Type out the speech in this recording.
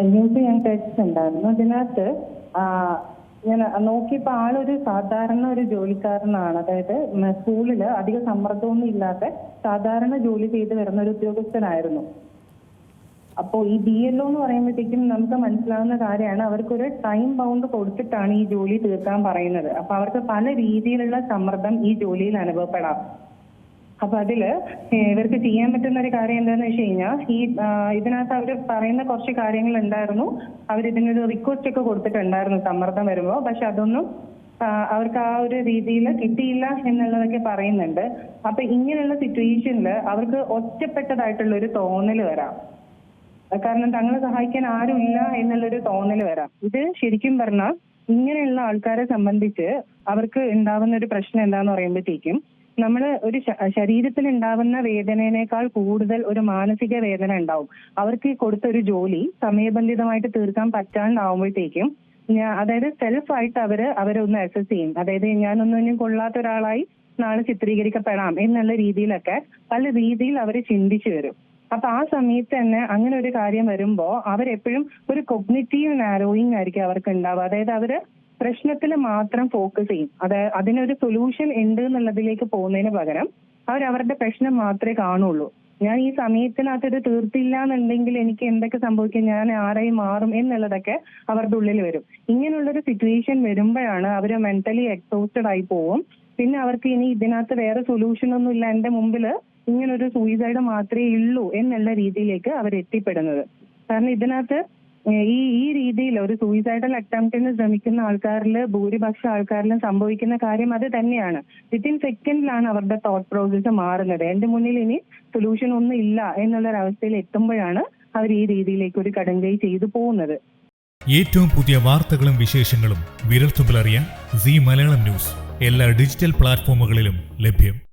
News ഞാൻ കേട്ടിട്ടുണ്ടായിരുന്നു. അതിനകത്ത് ഞാൻ നോക്കിയപ്പോൾ ആളൊരു സാധാരണ ഒരു ജോലിക്കാരനാണ്. അതായത് സ്കൂളിൽ അധിക സമ്മർദ്ദമൊന്നും ഇല്ലാതെ സാധാരണ ജോലി ചെയ്ത് വരുന്ന ഒരു ഉദ്യോഗസ്ഥനായിരുന്നു. അപ്പോൾ ഈ ബി എൽ ഒ എന്ന് പറയുമ്പോഴത്തേക്കും നമുക്ക് മനസ്സിലാവുന്ന കാര്യമാണ് അവർക്കൊരു ടൈം ബൗണ്ട് കൊടുത്തിട്ടാണ് ഈ ജോലി തീർക്കാൻ പറയുന്നത്. അപ്പൊ അവർക്ക് പല രീതിയിലുള്ള സമ്മർദ്ദം ഈ ജോലിയിൽ അനുഭവപ്പെടാം. അപ്പൊ അതിൽ ഇവർക്ക് ചെയ്യാൻ പറ്റുന്ന ഒരു കാര്യം എന്താണെന്ന് വെച്ച് കഴിഞ്ഞാൽ ഈ ഇതിനകത്ത് അവർ പറയുന്ന കുറച്ച് കാര്യങ്ങൾ ഉണ്ടായിരുന്നു അവർ ഇതിനൊരു റിക്വസ്റ്റ് ഒക്കെ കൊടുത്തിട്ടുണ്ടായിരുന്നു സമ്മർദ്ദം വരുമ്പോൾ പക്ഷെ അതൊന്നും അവർക്ക് ആ ഒരു രീതിയിൽ കിട്ടിയില്ല എന്നുള്ളതൊക്കെ പറയുന്നുണ്ട്. അപ്പൊ ഇങ്ങനെയുള്ള സിറ്റുവേഷനിൽ അവർക്ക് ഒറ്റപ്പെട്ടതായിട്ടുള്ള ഒരു തോന്നൽ വരാം. കാരണം തങ്ങളെ സഹായിക്കാൻ ആരുമില്ല എന്നുള്ളൊരു തോന്നൽ വരാം. ഇത് ശരിക്കും പറഞ്ഞാൽ ഇങ്ങനെയുള്ള ആൾക്കാരെ സംബന്ധിച്ച് അവർക്ക് ഉണ്ടാവുന്ന ഒരു പ്രശ്നം എന്താന്ന് പറയുമ്പോഴത്തേക്കും നമ്മൾ ഒരു ശരീരത്തിൽ ഉണ്ടാവുന്ന വേദനയേക്കാൾ കൂടുതൽ ഒരു മാനസിക വേദന ഉണ്ടാവും. അവർക്ക് കൊടുത്ത ഒരു ജോലി സമയബന്ധിതമായിട്ട് തീർക്കാൻ പറ്റാണ്ടാവുമ്പോഴത്തേക്കും അതായത് സെൽഫ് ആയിട്ട് അവർ അവരെ ഒന്ന് അസസ് ചെയ്യും. അതായത് ഞാനൊന്നും കൊള്ളാത്ത ഒരാളായി നാളെ ചിത്രീകരിക്കപ്പെടാം എന്നുള്ള രീതിയിലൊക്കെ പല രീതിയിൽ അവർ ചിന്തിച്ചു വരും. അപ്പൊ ആ സമയത്ത് തന്നെ അങ്ങനെ ഒരു കാര്യം വരുമ്പോ അവരെപ്പോഴും ഒരു കൊഗ്നിറ്റീവ് നാരോയിങ് ആയിരിക്കും അവർക്ക് ഉണ്ടാവുക. അതായത് അവർ പ്രശ്നത്തിൽ മാത്രം ഫോക്കസ് ചെയ്യും. അതായത് അതിനൊരു സൊല്യൂഷൻ ഉണ്ട് എന്നുള്ളതിലേക്ക് പോകുന്നതിന് പകരം അവർ അവരുടെ പ്രശ്നം മാത്രമേ കാണുള്ളൂ. ഞാൻ ഈ സമയത്തിനകത്ത് ഇത് തീർത്തില്ല എന്നുണ്ടെങ്കിൽ എനിക്ക് എന്തൊക്കെ സംഭവിക്കും ഞാൻ ആരായി മാറും എന്നുള്ളതൊക്കെ അവരുടെ ഉള്ളിൽ വരും. ഇങ്ങനെയുള്ളൊരു സിറ്റുവേഷൻ വരുമ്പോഴാണ് അവർ മെന്റലി എക്സോസ്റ്റഡ് ആയി പോവും. പിന്നെ അവർക്ക് ഇനി ഇതിനകത്ത് വേറെ സൊല്യൂഷൻ ഒന്നും ഇല്ല. എന്റെ മുമ്പിൽ ഇങ്ങനൊരു സൂയിസൈഡ് മാത്രമേ ഉള്ളൂ എന്നുള്ള രീതിയിലേക്ക് അവർ എത്തിപ്പെടുന്നത്. കാരണം ഇതിനകത്ത് ഈ ഈ രീതിയിൽ ഒരു സൂയിസൈഡൽ അറ്റംപ്റ്റിന് ശ്രമിക്കുന്ന ആൾക്കാരിൽ ഭൂരിപക്ഷം ആൾക്കാരിലും സംഭവിക്കുന്ന കാര്യം അത് തന്നെയാണ്. വിത്തിൻ സെക്കൻഡിലാണ് അവരുടെ തോട്ട് പ്രോസസ്സ് മാറുന്നത്. എന്റെ മുന്നിൽ ഇനി സൊല്യൂഷൻ ഒന്നും ഇല്ല എന്നുള്ളൊരവസ്ഥയിൽ എത്തുമ്പോഴാണ് അവർ ഈ രീതിയിലേക്ക് ഒരു കടങ്കൈ ചെയ്തു പോകുന്നത്. ഏറ്റവും പുതിയ വാർത്തകളും വിശേഷങ്ങളും വിരൽത്തുമ്പിലറിയാൻ സി മലയാളം ന്യൂസ്. എല്ലാ ഡിജിറ്റൽ പ്ലാറ്റ്ഫോമുകളിലും ലഭ്യം.